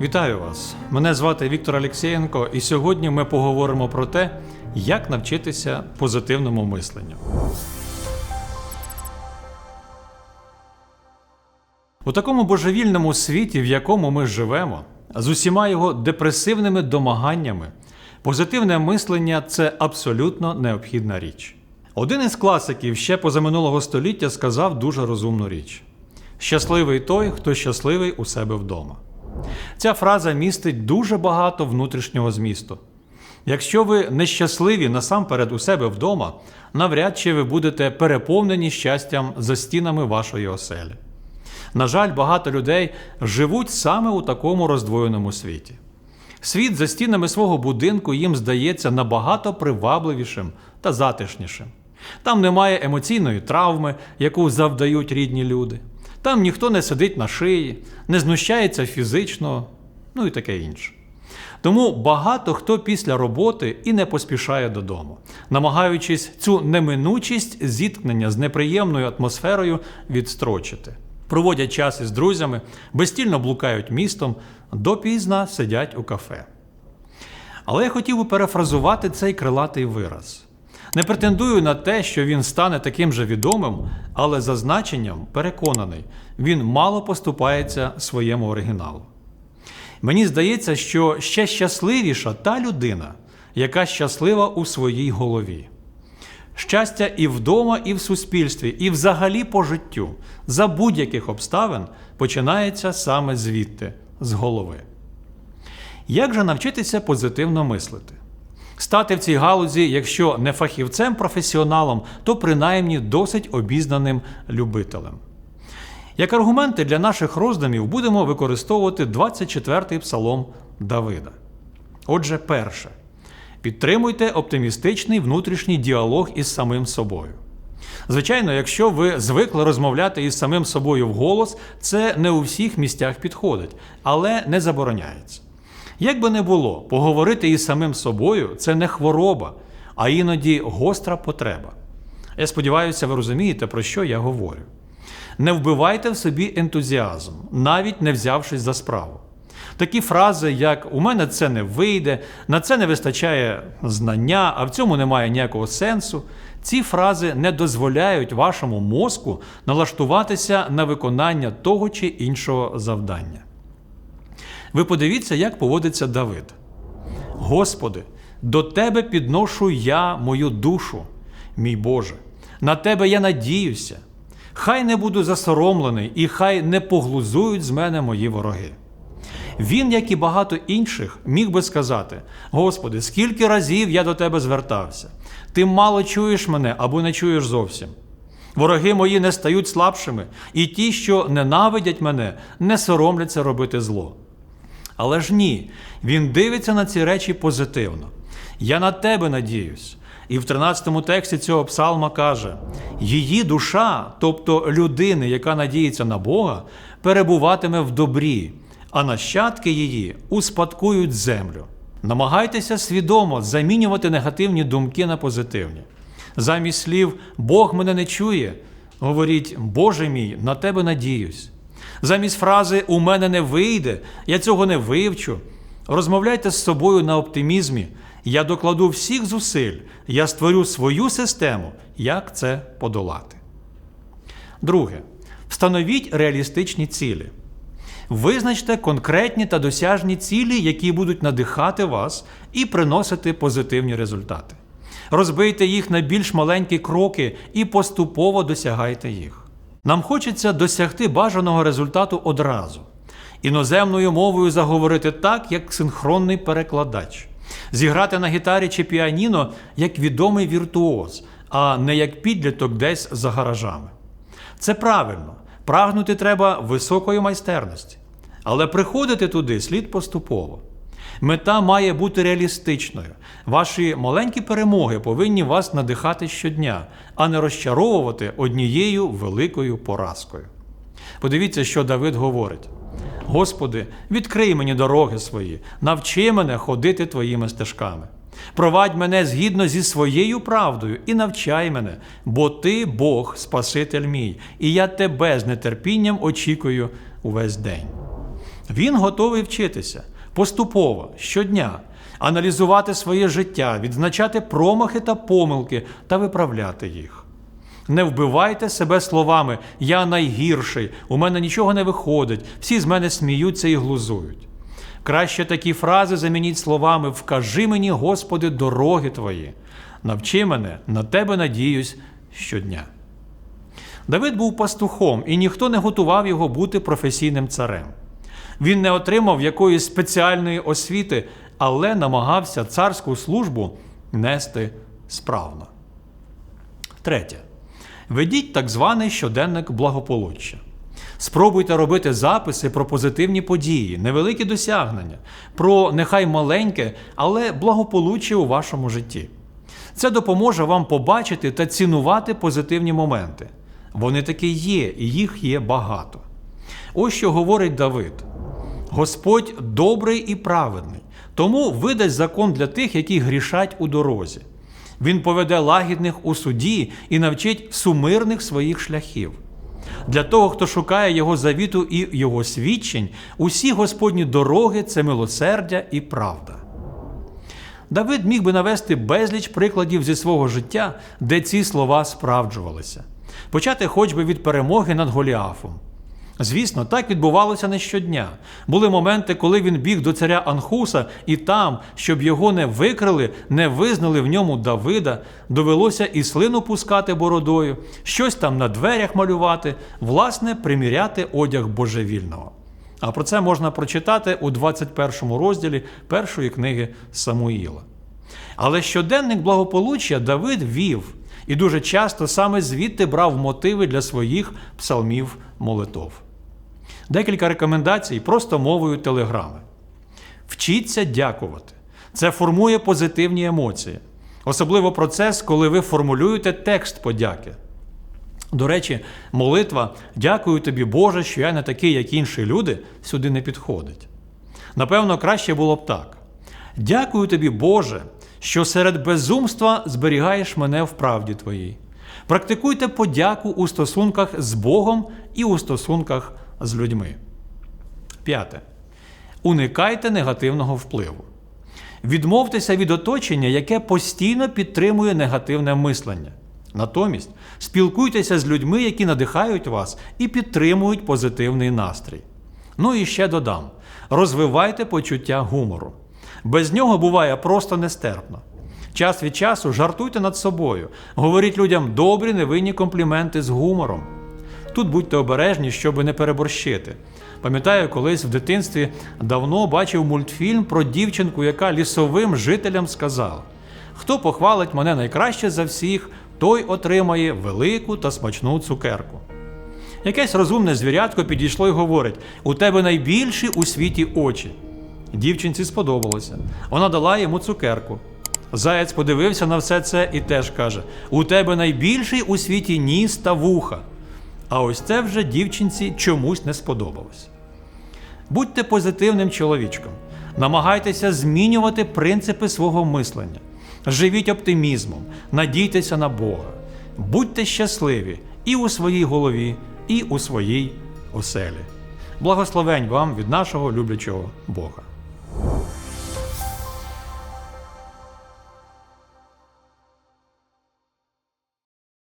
Вітаю вас! Мене звати Віктор Алексєєнко, і сьогодні ми поговоримо про те, як навчитися позитивному мисленню. У такому божевільному світі, в якому ми живемо, з усіма його депресивними домаганнями, позитивне мислення це абсолютно необхідна річ. Один із класиків ще позаминулого століття сказав дуже розумну річ: щасливий той, хто щасливий у себе вдома. Ця фраза містить дуже багато внутрішнього змісту. Якщо ви нещасливі насамперед у себе вдома, навряд чи ви будете переповнені щастям за стінами вашої оселі. На жаль, багато людей живуть саме у такому роздвоєному світі. Світ за стінами свого будинку їм здається набагато привабливішим та затишнішим. Там немає емоційної травми, яку завдають рідні люди. Там ніхто не сидить на шиї, не знущається фізично, ну і таке інше. Тому багато хто після роботи і не поспішає додому, намагаючись цю неминучість зіткнення з неприємною атмосферою відстрочити. Проводять час із друзями, безстільно блукають містом, допізна сидять у кафе. Але я хотів би перефразувати цей крилатий вираз. Не претендую на те, що він стане таким же відомим, але за значенням переконаний, він мало поступається своєму оригіналу. Мені здається, що ще щасливіша та людина, яка щаслива у своїй голові. Щастя і вдома, і в суспільстві, і взагалі по життю, за будь-яких обставин починається саме звідти, з голови. Як же навчитися позитивно мислити? Стати в цій галузі, якщо не фахівцем професіоналом, то принаймні досить обізнаним любителем. Як аргументи для наших роздумів будемо використовувати 24-й псалом Давида. Отже, перше. Підтримуйте оптимістичний внутрішній діалог із самим собою. Звичайно, якщо ви звикли розмовляти із самим собою вголос, це не у всіх місцях підходить, але не забороняється. Як би не було, поговорити із самим собою це не хвороба, а іноді гостра потреба. Я сподіваюся, ви розумієте, про що я говорю. Не вбивайте в собі ентузіазм, навіть не взявшись за справу. Такі фрази, як у мене це не вийде, на це не вистачає знання, а в цьому немає ніякого сенсу. Ці фрази не дозволяють вашому мозку налаштуватися на виконання того чи іншого завдання. Ви подивіться, як поводиться Давид. Господи, до Тебе підношу я мою душу, мій Боже, на Тебе я надіюся. Хай не буду засоромлений, і хай не поглузують з мене мої вороги. Він, як і багато інших, міг би сказати: Господи, скільки разів я до Тебе звертався, Ти мало чуєш мене або не чуєш зовсім. Вороги мої не стають слабшими, і ті, що ненавидять мене, не соромляться робити зло. Але ж ні, він дивиться на ці речі позитивно. Я на тебе надіюсь. І в 13-му тексті цього псалма каже: її душа, тобто людини, яка надіється на Бога, перебуватиме в добрі, а нащадки її успадкують землю. Намагайтеся свідомо замінювати негативні думки на позитивні. Замість слів Бог мене не чує, говоріть, Боже мій, на тебе надіюсь. Замість фрази У мене не вийде, я цього не вивчу. Розмовляйте з собою на оптимізмі. Я докладу всіх зусиль, я створю свою систему, як це подолати. Друге. Встановіть реалістичні цілі. Визначте конкретні та досяжні цілі, які будуть надихати вас і приносити позитивні результати. Розбийте їх на більш маленькі кроки і поступово досягайте їх. Нам хочеться досягти бажаного результату одразу. Іноземною мовою заговорити так, як синхронний перекладач, зіграти на гітарі чи піаніно як відомий віртуоз, а не як підліток десь за гаражами. Це правильно, прагнути треба високої майстерності, але приходити туди слід поступово. Мета має бути реалістичною. Ваші маленькі перемоги повинні вас надихати щодня, а не розчаровувати однією великою поразкою. Подивіться, що Давид говорить: Господи, відкрий мені дороги свої, навчи мене ходити твоїми стежками. Провадь мене згідно зі своєю правдою і навчай мене, бо ти Бог, Спаситель мій, і я тебе з нетерпінням очікую увесь день. Він готовий вчитися поступово щодня, аналізувати своє життя, відзначати промахи та помилки та виправляти їх. Не вбивайте себе словами Я найгірший, у мене нічого не виходить, всі з мене сміються і глузують. Краще такі фрази замініть словами Вкажи мені, Господи, дороги твої, навчи мене, на тебе надіюсь щодня. Давид був пастухом, і ніхто не готував його бути професійним царем. Він не отримав якоїсь спеціальної освіти, але намагався царську службу нести справно. Третє. Ведіть так званий щоденник благополуччя. Спробуйте робити записи про позитивні події, невеликі досягнення, про нехай маленьке, але благополуччя у вашому житті. Це допоможе вам побачити та цінувати позитивні моменти. Вони таки є, і їх є багато. Ось що говорить Давид: Господь добрий і праведний, тому видасть закон для тих, які грішать у дорозі. Він поведе лагідних у суді і навчить сумирних своїх шляхів. Для того, хто шукає Його завіту і Його свідчень, усі Господні дороги це милосердя і правда. Давид міг би навести безліч прикладів зі свого життя, де ці слова справджувалися. Почати хоч би від перемоги над Голіафом. Звісно, так відбувалося не щодня. Були моменти, коли він біг до царя Анхуса, і там, щоб його не викрили, не визнали в ньому Давида, довелося і слину пускати бородою, щось там на дверях малювати, власне, приміряти одяг божевільного. А про це можна прочитати у 21 розділі першої книги Самуїла. Але щоденник благополуччя Давид вів і дуже часто саме звідти брав мотиви для своїх псалмів молитов. Декілька рекомендацій просто мовою телеграми. Вчіться дякувати. Це формує позитивні емоції, особливо процес, коли ви формулюєте текст подяки. До речі, молитва Дякую тобі, Боже, що я не такий, як інші люди, сюди не підходить. Напевно, краще було б так. Дякую тобі, Боже, що серед безумства зберігаєш мене в правді твоїй. Практикуйте подяку у стосунках з Богом і у стосунках з людьми. П'яте. Уникайте негативного впливу. Відмовтеся від оточення, яке постійно підтримує негативне мислення. Натомість спілкуйтеся з людьми, які надихають вас і підтримують позитивний настрій. Ну і ще додам: розвивайте почуття гумору. Без нього буває просто нестерпно. Час від часу жартуйте над собою, говоріть людям добрі невинні компліменти з гумором. Тут будьте обережні, щоб не переборщити. Пам'ятаю, колись в дитинстві давно бачив мультфільм про дівчинку, яка лісовим жителям сказала: Хто похвалить мене найкраще за всіх, той отримає велику та смачну цукерку. Якесь розумне звірятко підійшло і говорить: у тебе найбільші у світі очі. Дівчинці сподобалося. Вона дала йому цукерку. Заєць подивився на все це і теж каже: У тебе найбільший у світі ніс та вуха. А ось це вже дівчинці чомусь не сподобалось. Будьте позитивним чоловічком, намагайтеся змінювати принципи свого мислення, живіть оптимізмом, надійтеся на Бога, будьте щасливі і у своїй голові, і у своїй оселі. Благословень вам від нашого люблячого Бога.